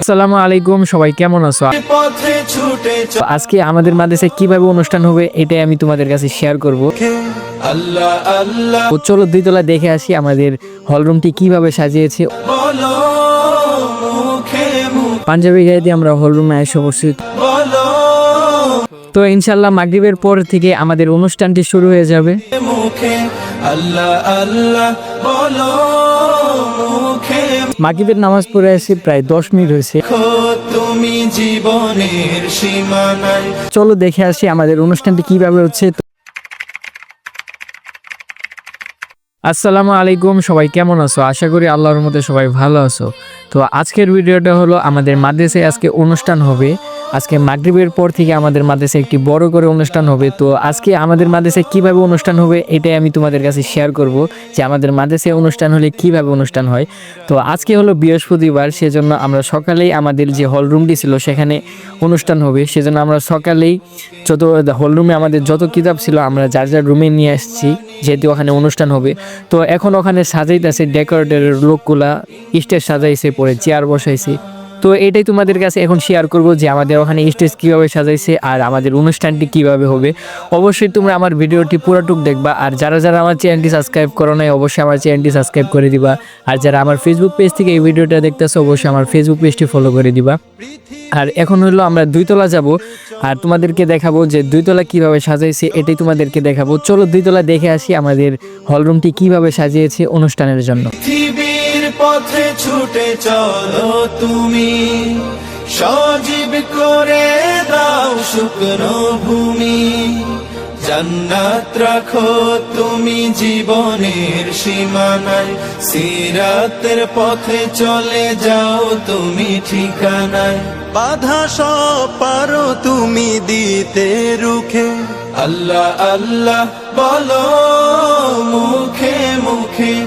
আসসালামু আলাইকুম সবাই কেমন আছো? আজকে আমাদের মাদ্রাসায় কীভাবে অনুষ্ঠান হবে এটাই আমি তোমাদের কাছে শেয়ার করব। আল্লাহ আল্লাহ। চলো দুইতলা দেখে আসি আমাদের হলরুমটি কীভাবে সাজিয়েছে। পাঞ্জাবি গায়ে দিয়ে আমরা হলরুমে এসে বলো তো ইনশাল্লাহ মাগরিবের পর থেকে আমাদের অনুষ্ঠানটি শুরু হয়ে যাবে। মুখে আল্লাহ আল্লাহ বলো মুখে। নামাজ পড়ে আসি প্রায় দশ মিনিট হয়েছে। তুমি জীবনের সীমানায়। চলো দেখে আসি আমাদের অনুষ্ঠানটি কীভাবে হচ্ছে। আসসালামু আলাইকুম সবাই কেমন আছো? আশা করি আল্লাহর মধ্যে সবাই ভালো আছো। তো আজকের ভিডিওটা হলো আমাদের মাদ্রাসায় আজকে অনুষ্ঠান হবে। আজকে মাগরিবের পর থেকে আমাদের মাদ্রাসায় একটি বড় করে অনুষ্ঠান হবে। তো আজকে আমাদের মাদ্রাসায় কীভাবে অনুষ্ঠান হবে এটাই আমি তোমাদের কাছে শেয়ার করব যে আমাদের মাদ্রাসায় অনুষ্ঠান হলে কীভাবে অনুষ্ঠান হয়। তো আজকে হলো বৃহস্পতিবার, সেজন্য আমরা সকালেই আমাদের যে হল রুমটি ছিল সেখানে অনুষ্ঠান হবে। সেজন্য আমরা সকালেই যত হল রুমে আমাদের যত কিতাব ছিল আমরা যার যার রুমে নিয়ে আসছি, যেহেতু ওখানে অনুষ্ঠান হবে। তো এখন ওখানে সাজাইতেছে ডেকোরেটরের লোকগুলা স্টেজ সাজাইছে, পরে চেয়ার বসাইছে। তো এটাই তোমাদের কাছে এখন শেয়ার করব যে আমাদের ওখানে স্টেজ কীভাবে সাজাইছে আর আমাদের অনুষ্ঠানটি কীভাবে হবে। অবশ্যই তোমরা আমার ভিডিওটি পুরোটুক দেখবা আর যারা যারা আমার চ্যানেলটি সাবস্ক্রাইব করো নাই, অবশ্যই আমার চ্যানেলটি সাবস্ক্রাইব করে দিবা। আর যারা আমার ফেসবুক পেজ থেকে এই ভিডিওটা দেখতেছো, অবশ্যই আমার ফেসবুক পেজটি ফলো করে দিবা। আর এখন হলো আমরা দুইতলা যাব আর তোমাদেরকে দেখাবো যে দুইতলা কীভাবে সাজাইছে, এটাই তোমাদেরকে দেখাবো। চলো দুইতলা দেখে আসি আমাদের হলরুমটি কীভাবে সাজিয়েছে অনুষ্ঠানের জন্য। পথে ছুটে চলো তুমি। সজীব করে দাও শুকনো ভূমি। জান্নাত রাখো তুমি জীবনের সীমানায়। সিরাতের পথে চলে যাও তুমি ঠিকানায়। বাধা সব পারো তুমি দিতে রুখে। আল্লাহ আল্লাহ বলো মুখে মুখে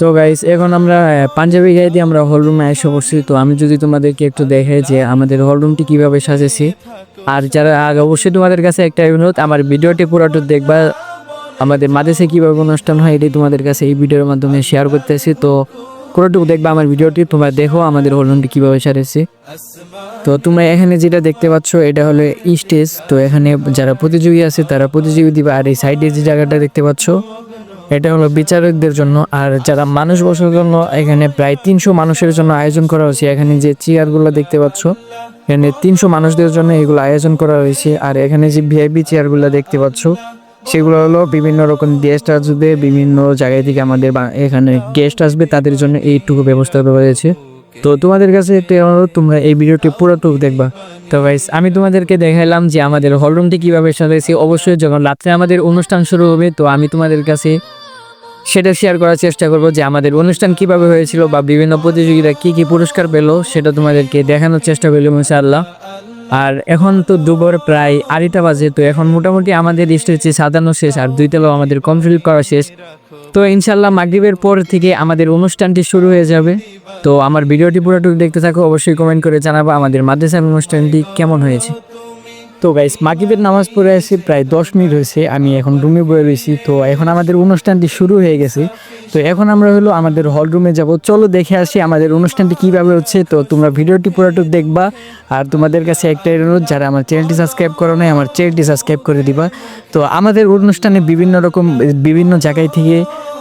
তো গাইস এখন আমরা পাঞ্জাবি গায়ে দিয়ে আমরা হলরুমে এসে পড়ছি তো আমি যদি তোমাদেরকে একটু দেখাই যে আমাদের হলরুমটি কীভাবে সাজেছি। আর যারা আগে অবশ্যই তোমাদের কাছে একটা অনুরোধ, আমার ভিডিওটি পুরোটা দেখবা। আমাদের মাদেশে কীভাবে অনুষ্ঠান হয় এটাই তোমাদের কাছে এই ভিডিওর মাধ্যমে শেয়ার করতেছি। তো পুরোটুকু দেখবা আমার ভিডিওটি, তোমরা দেখো আমাদের হলরুমটি কীভাবে সাজেছি। তো তোমরা এখানে যেটা দেখতে পাচ্ছ, এটা হলো স্টেজ তো এখানে যারা প্রতিযোগী আছে, তারা প্রতিযোগী দিবে। আর এই সাইডে যে জায়গাটা দেখতে পাচ্ছ এটা হলো বিচারকদের জন্য। আর যারা মানুষ বসার জন্য, এখানে প্রায় তিনশো মানুষের জন্য আয়োজন করা হয়েছে। এখানে যে চেয়ারগুলো দেখতে পাচ্ছ, এখানে তিনশো মানুষদের জন্য এগুলো আয়োজন করা হয়েছে। আর এখানে যে ভিআইপি চেয়ারগুলো দেখতে পাচ্ছ, সেগুলো হলো বিভিন্ন রকম গেস্ট আসবে, বিভিন্ন জায়গায় থেকে আমাদের এখানে গেস্ট আসবে, তাদের জন্য এইটুকু ব্যবস্থা করা হয়েছে। তো তোমাদের কাছে একটা অনুরোধ, তোমরা এই ভিডিওটি পুরোটুকু দেখবা। তো গাইস আমি তোমাদেরকে দেখাইলাম যে আমাদের হলরুমটি কীভাবে সাজাইছি। অবশ্যই যখন রাত্রে আমাদের অনুষ্ঠান শুরু হবে, তো আমি তোমাদের কাছে সেটা শেয়ার করার চেষ্টা করব যে আমাদের অনুষ্ঠান কীভাবে হয়েছিল বা বিভিন্ন প্রতিযোগিতা কি কি পুরস্কার পেল, সেটা তোমাদেরকে দেখানোর চেষ্টা করলাম ইনশাআল্লাহ। আর এখন তো দুপুর প্রায় আড়াইটা বাজে, তো এখন মোটামুটি আমাদের স্টেজে সাজানো শেষ আর দুই দুইতলাও আমাদের কমপ্লিট করা শেষ। তো ইনশাল্লাহ মাগরিবের পর থেকে আমাদের অনুষ্ঠানটি শুরু হয়ে যাবে। তো আমার ভিডিওটি পুরোটুকু দেখতে থাকো, অবশ্যই কমেন্ট করে জানাব আমাদের মাদ্রাসার অনুষ্ঠানটি কেমন হয়েছে। তো গাইস মাগিবের নামাজ পড়ে আসি প্রায় দশ মিনিট হয়েছে, আমি এখন রুমে বয়ে রয়েছি। তো এখন আমাদের অনুষ্ঠানটি শুরু হয়ে গেছে। তো এখন আমরা হলো আমাদের হল রুমে যাব। চলো দেখে আসি আমাদের অনুষ্ঠানটি কীভাবে হচ্ছে। তো তোমরা ভিডিওটি পুরোটুকু দেখবা। আর তোমাদের কাছে একটাই অনুরোধ, যারা আমার চ্যানেলটি সাবস্ক্রাইব করো নাই, আমার চ্যানেলটি সাবস্ক্রাইব করে দিবা। তো আমাদের অনুষ্ঠানে বিভিন্ন রকম, বিভিন্ন জায়গায় থেকে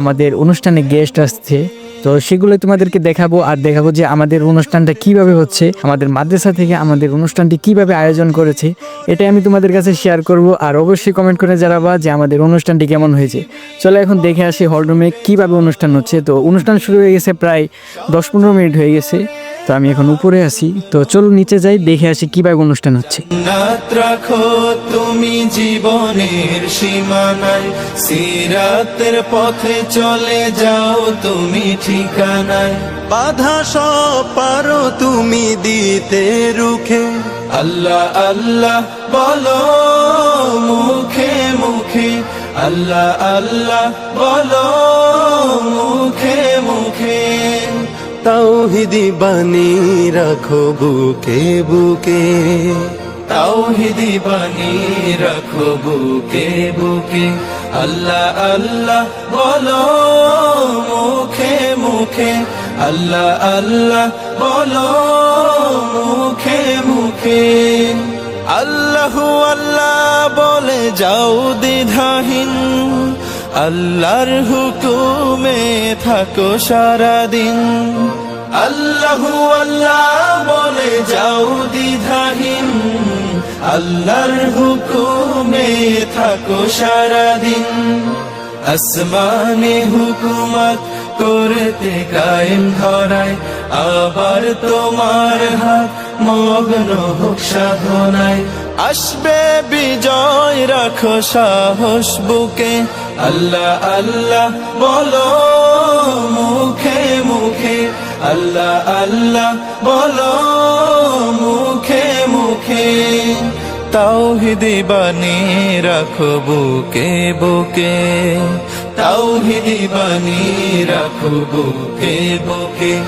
আমাদের অনুষ্ঠানে গেস্ট আসছে। তো সেগুলো তোমাদেরকে দেখাবো আর দেখাবো যে আমাদের অনুষ্ঠানটা কীভাবে হচ্ছে, আমাদের মাদ্রাসা থেকে আমাদের অনুষ্ঠানটি কীভাবে আয়োজন করেছে, এটাই আমি তোমাদের কাছে শেয়ার করব আর অবশ্যই কমেন্ট করে জানাবা যে আমাদের অনুষ্ঠানটি কেমন হয়েছে। চলো এখন দেখে আসি হলরুমে কীভাবে অনুষ্ঠান হচ্ছে। তো অনুষ্ঠান শুরু হয়ে গেছে প্রায় দশ পনেরো মিনিট হয়ে গেছে। তো আমি এখন উপরে আছি। তো চলো নিচে যাই, দেখে আসি কীভাবে অনুষ্ঠান হচ্ছে। রাখো তুমি জীবনের সীমানায়, সিরাতের পথে চলে যাও তুমি ঠিকানায়। বাধা সব পারো তুমি দিতে রুখে। আল্লাহ আল্লাহ বলো মুখে মুখে। আল্লাহ আল্লাহ বলো মুখে মুখে। তাওহিদি বানি রাখো বুকে বুকে। তাওহিদি বানি রাখো বুকে বুকে। আল্লাহ আল্লাহ বলো মুখে মুখে। আল্লাহ আল্লাহ বলো মুখে মুখে। আল্লাহ আল্লাহ বলে যাও দ্বিধাহীন। আল্লাহর হুকুমে থাকো সারাদিন। আল্লাহ আল্লাহ বলে যাও দ্বিধাহীন। আল্লাহর হুকুমে থাকো সারাদিন। আসমানে হুকুমত করতে কায়েম ধরায়, আবার তোমার হাত মগ্ন হোক সাধনায়। আসবে বিজয়, রাখো সাহস বুকে আল্লাহ আল্লাহ, বলো মুখে মুখে। আল্লাহ আল্লাহ, বলো মুখে মুখে। তাওহিদি বানি রাখো বুকে বুকে। তাওহিদি বানি রাখো বুকে বুকে।